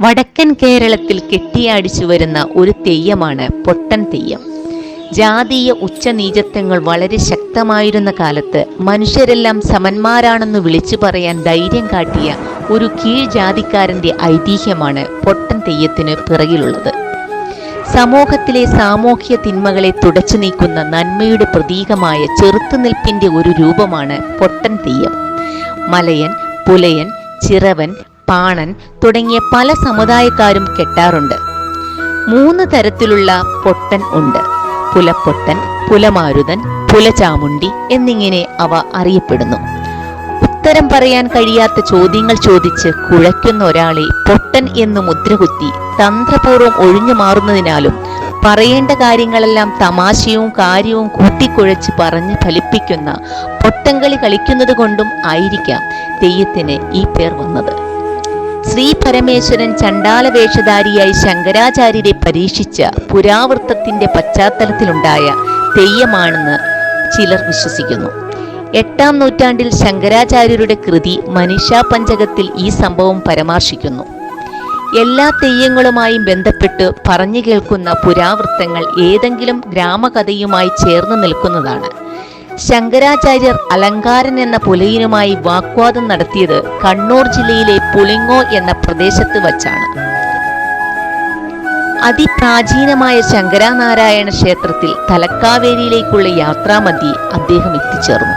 വടക്കൻ കേരളത്തിൽ കെട്ടിയാടിച്ചു വരുന്ന ഒരു തെയ്യമാണ് പൊട്ടൻ തെയ്യം. ജാതീയ ഉച്ചനീചത്വങ്ങൾ വളരെ ശക്തമായിരുന്ന കാലത്ത് മനുഷ്യരെല്ലാം സമന്മാരാണെന്ന് വിളിച്ചു പറയാൻ ധൈര്യം കാട്ടിയ ഒരു കീഴ്ജാതിക്കാരന്റെ ഐതിഹ്യമാണ് പൊട്ടൻ തെയ്യത്തിന് പിറകിലുള്ളത്. സമൂഹത്തിലെ സാമൂഹ്യ തിന്മകളെ തുടച്ചു നീക്കുന്ന നന്മയുടെ പ്രതീകമായ ചെറുത്തുനിൽപ്പിന്റെ ഒരു രൂപമാണ് പൊട്ടൻ തെയ്യം. മലയൻ പുലയൻ ചിറവൻ പാണൻ തുടങ്ങിയ പല സമുദായക്കാരും കെട്ടാറുണ്ട്. മൂന്ന് തരത്തിലുള്ള പൊട്ടൻ ഉണ്ട്. പുലപ്പൊട്ടൻ പുലമാരുതൻ പുലചാമുണ്ടി എന്നിങ്ങനെ അവ അറിയപ്പെടുന്നു. ഉത്തരം പറയാൻ കഴിയാത്ത ചോദ്യങ്ങൾ ചോദിച്ച് കുഴയ്ക്കുന്ന ഒരാളെ പൊട്ടൻ എന്ന് മുദ്രകുത്തി തന്ത്രപൂർവം ഒഴിഞ്ഞു മാറുന്നതിനാലും പറയേണ്ട കാര്യങ്ങളെല്ലാം തമാശയും കാര്യവും കൂട്ടിക്കുഴച്ച് പറഞ്ഞ് ഫലിപ്പിക്കുന്ന പൊട്ടൻകളി കളിക്കുന്നത് കൊണ്ടും ആയിരിക്കാം തെയ്യത്തിന് ഈ പേർ വന്നത്. ശ്രീ പരമേശ്വരൻ ചണ്ടാല വേഷധാരിയായി ശങ്കരാചാര്യരെ പരീക്ഷിച്ച പുരാവൃത്തത്തിന്റെ പശ്ചാത്തലത്തിലുണ്ടായ തെയ്യമാണെന്ന് ചിലർ വിശ്വസിക്കുന്നു. എട്ടാം നൂറ്റാണ്ടിൽ ശങ്കരാചാര്യരുടെ കൃതി മനുഷ്യാ പഞ്ചകത്തിൽ ഈ സംഭവം പരാമർശിക്കുന്നു. എല്ലാ തെയ്യങ്ങളുമായും ബന്ധപ്പെട്ട് പറഞ്ഞു കേൾക്കുന്ന പുരാവൃത്തങ്ങൾ ഏതെങ്കിലും ഗ്രാമകഥയുമായി ചേർന്ന് നിൽക്കുന്നതാണ്. ശങ്കരാചാര്യർ അലങ്കാരൻ എന്ന പുലയനുമായി വാക്വാദം നടത്തിയത് കണ്ണൂർ ജില്ലയിലെ പുളിങ്ങോ എന്ന പ്രദേശത്ത് വച്ചാണ്. അതിപ്രാചീനമായ ശങ്കരാനാരായണ ക്ഷേത്രത്തിൽ തലക്കാവേരിയിലേക്കുള്ള യാത്രാമധ്യേ അദ്ദേഹം എത്തിച്ചേർന്നു.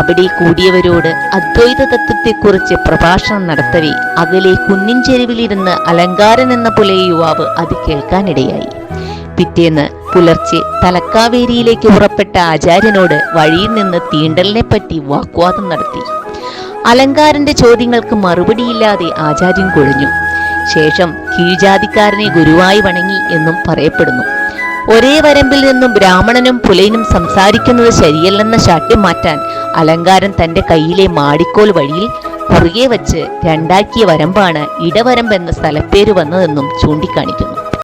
അവിടെ കൂടിയവരോട് അദ്വൈത തത്വത്തെക്കുറിച്ച് പ്രഭാഷണം നടത്തവേ അകലെ കുന്നിൻ ചെരുവിലിരുന്ന് അലങ്കാരൻ എന്ന പുലയ യുവാവ് അത് കേൾക്കാനിടയായി. പിറ്റേന്ന് പുലർച്ചെ തലക്കാവേരിയിലേക്ക് പുറപ്പെട്ട ആചാര്യനോട് വഴിയിൽ നിന്ന് തീണ്ടലിനെ പറ്റി വാഗ്വാദം നടത്തി. അലങ്കാരന്റെ ചോദ്യങ്ങൾക്ക് മറുപടിയില്ലാതെ ആചാര്യൻ കൊഴിഞ്ഞു. ശേഷം കീഴ്ജാതിക്കാരനെ ഗുരുവായി വണങ്ങി എന്നും പറയപ്പെടുന്നു. ഒരേ വരമ്പിൽ നിന്നും ബ്രാഹ്മണനും പുലയനും സംസാരിക്കുന്നത് ശരിയല്ലെന്ന ശാഠ്യം മാറ്റാൻ അലങ്കാരൻ തന്റെ കയ്യിലെ മാടിക്കോൽ വഴിയിൽ കുറുകെ വച്ച് രണ്ടാക്കിയ വരമ്പാണ് ഇടവരമ്പ് എന്ന സ്ഥലപ്പേര് വന്നതെന്നും ചൂണ്ടിക്കാണിക്കുന്നു.